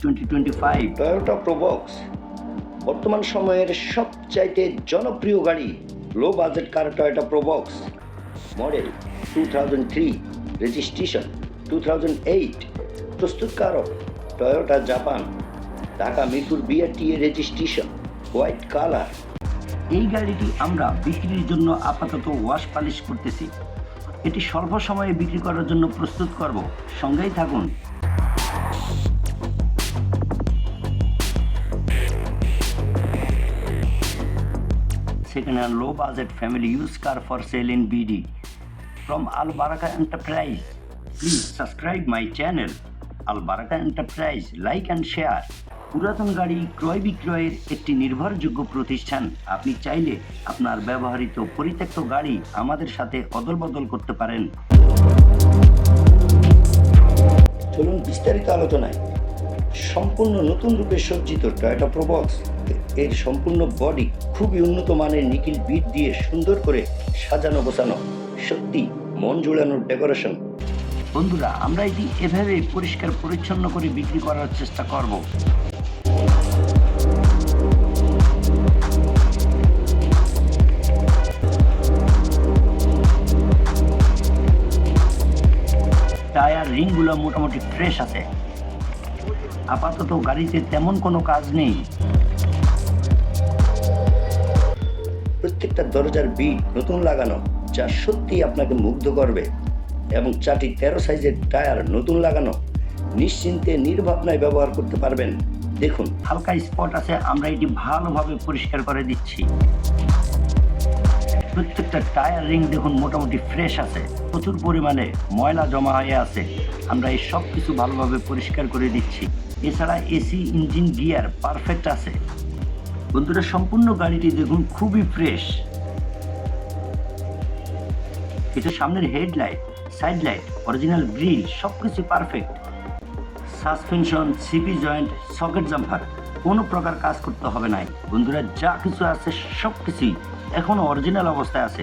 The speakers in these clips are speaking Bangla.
Twenty twenty five Toyota Probox বর্তমান সময়ের সবচাইতে জনপ্রিয় গাড়ি low budget car Toyota Probox model two thousand three registration two thousand eight প্রস্তুতকারক টয়োটা জাপান ঢাকা মিরপুর এ রেজিস্ট্রেশন হোয়াইট কালার এই গাড়িটি আমরা বিক্রির জন্য আপাতত ওয়াশ পালিশ করতেছি। এটি স্বল্প সময়ে বিক্রি করার জন্য প্রস্তুত করব। সঙ্গেই থাকুন। Second hand low budget family used car for sale in BD from Al Baraka Enterprise. Please subscribe my channel Al Baraka Enterprise. Like and share. পুরাতন গাড়ি ক্রয় বিক্রয়ের একটি নির্ভরযোগ্য প্রতিষ্ঠান আপনি চাইলে আপনার ব্যবহৃত পরিত্যক্ত গাড়ি আমাদের সাথে অদল বদল করতে পারেন চলুন বিস্তারিত আলোচনায় সম্পূর্ণ নতুন রূপে সজ্জিত টয়োটা প্রোবক্স এর সম্পূর্ণ বডি খুবই উন্নত মানের নিকিল বিট দিয়ে সুন্দর করে সাজানো, গোছানো, সত্যি মন জুড়ানোর ডেকোরেশন বন্ধুরা, আমরা এটি এভাবে পরিষ্কার, পরিচ্ছন্ন করে বিক্রি করার চেষ্টা করব। টায়ার, রিংগুলো মোটামুটি ফ্রেশ আছে। আপাতত গাড়িতে তেমন কোনো কাজ নেই। প্রত্যেকটা দরজার বিট নতুন লাগানো যা সত্যি আপনাকে মুগ্ধ করবে এবং চারটি তেরো সাইজের টায়ার নতুন লাগানো নিশ্চিন্তে নির্ভাবনায় ব্যবহার করতে পারবেন। দেখুন, হালকা স্পট আছে, আমরা এটি ভালোভাবে পরিষ্কার করে দিচ্ছি। প্রত্যেকটা টায়ার রিং দেখুন মোটামুটি ফ্রেশ আছে, প্রচুর পরিমাণে ময়লা জমা হয়ে আছে। আমরা এই সব কিছু ভালোভাবে পরিষ্কার করে দিচ্ছি। এছাড়া এসি, ইঞ্জিন, গিয়ার পারফেক্ট আছে। বন্ধুরা, সম্পূর্ণ গাড়িটি দেখুন, খুবই ফ্রেশ এটা সামনের headlight side light original grill সব কিছু perfect suspension CP joint socket jumper কোনো প্রকার কাজ করতে হবে না বন্ধুরা, যা কিছু আছে সব কিছুই এখনও অরিজিনাল অবস্থায় আছে।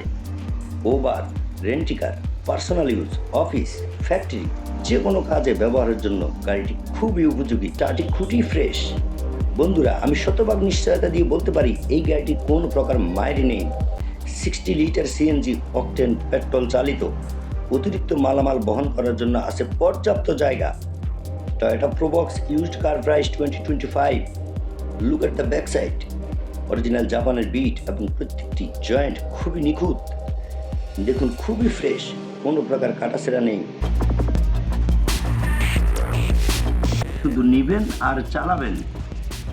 Uber rent a car personal use office factory যে কোনো কাজে ব্যবহারের জন্য গাড়িটি খুবই উপযোগী চারটি খুবই ফ্রেশ বন্ধুরা, আমি শতভাগ নিশ্চয়তা দিয়ে বলতে পারি, এই গাড়িটি কোনো প্রকার মায়েরই নেই। Sixty litre CNG octane petrol চালিত। অতিরিক্ত মালামাল বহন করার জন্য আছে পর্যাপ্ত জায়গা। Toyota Probox used car price twenty twenty five look at the back side original জাপানের বিট এবং প্রত্যেকটি জয়েন্ট খুবই নিখুঁত। দেখুন, খুবই ফ্রেশ কোনো প্রকার কাটাছেড়া নেই। শুধু নিবেন আর চালাবেন।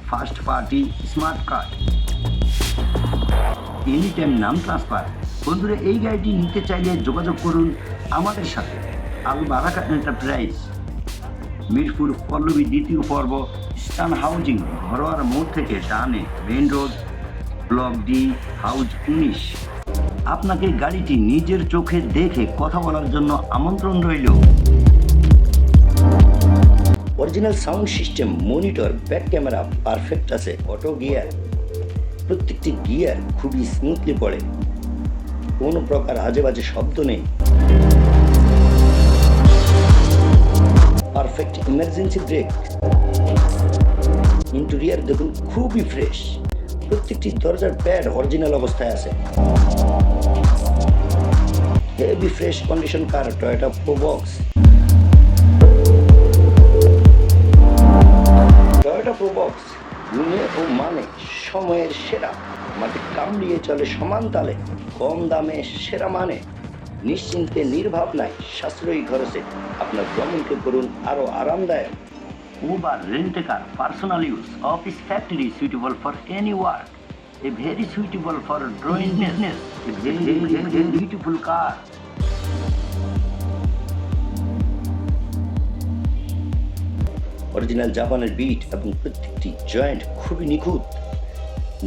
First party smart card. Any time নাম ট্রান্সফার। বন্ধুরা, এই গাড়িটি নিতে চাইলে যোগাযোগ করুন আমাদের সাথে। আল বারাকা এন্টারপ্রাইজ, মিরপুর পল্লবী দ্বিতীয় পর্ব, স্টান হাউজিং, ঘরোয়ার মোড় থেকে ডানে main road, block D, house উনিশ। আপনাকে গাড়িটি নিজের চোখে দেখে কথা বলার জন্য আমন্ত্রণ রইল। Original sound system monitor back camera perfect আছে অটো গিয়ার প্রত্যেকটি গিয়ার খুবই স্মুথলি পড়ে। কোনো প্রকার আজে বাজে শব্দ নেই। পারফেক্ট ইমার্জেন্সি ব্রেক ইন্টেরিয়ার দেখুন খুবই ফ্রেশ প্রত্যেকটি দরজার প্যাড অরিজিনাল অবস্থায় আছে। Heavy fresh condition car Toyota Probox Toyota Probox গুণে ও মানে সময়ের সেরা মাটি কামড়িয়ে চলে সমান তালে কম দামে সেরা মানে নিশ্চিন্তে নির্ভাবনায় সাশ্রয়ী খরচে আপনার ভ্রমণকে করুন আরও আরামদায়ক Uber, rent a car, personal use, office factory suitable for any work. A very suitable for drawing business. A very, very, original জাপানের বিট এবং প্রত্যেকটি জয়েন্ট খুবই নিখুঁত।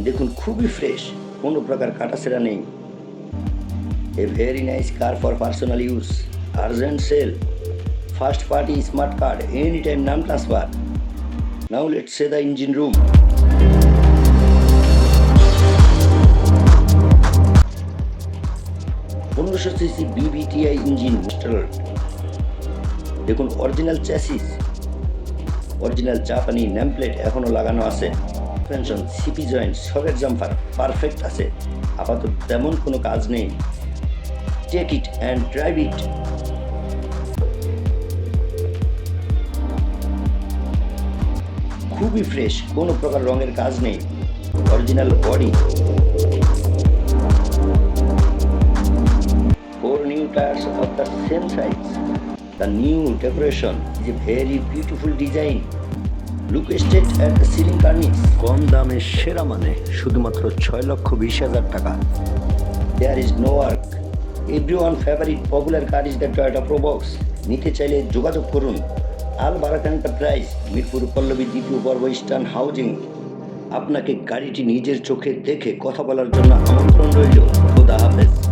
দেখুন, খুবই ফ্রেশ কোনো প্রকার কাটাছেড়া নেই। A very nice car for personal use urgent sale first party smart card any time নাম transfer now let say the engine room পনেরোশো সিসি বিবিটিআই ইঞ্জিন দেখুন অরিজিনাল চ্যাসিস অরিজিনাল জাপানি নেমপ্লেট এখনও লাগানো আছে। Suspension CP joint socket jumper perfect আছে। আপাতত তেমন কোনো কাজ নেই। Take it and drive it খুবই ফ্রেশ কোনো প্রকার রঙের কাজ নেই। Original body four new tires of the same size. The new decoration is a very beautiful design. Look straight at the ceiling cornice. কম দামে সেরা মানে শুধুমাত্র ছয় লক্ষ বিশ হাজার টাকা There is no work. Everyone favorite popular car is the Toyota Probox. নিতে চাইলে যোগাযোগ করুন আল বারাক এন্টারপ্রাইজ মিরপুর পল্লবী দ্বিতীয় পর্ব ইস্টার্ন হাউজিং আপনাকে গাড়িটি নিজের চোখে দেখে কথা বলার জন্য আমন্ত্রণ রইল খোদা হাফেজ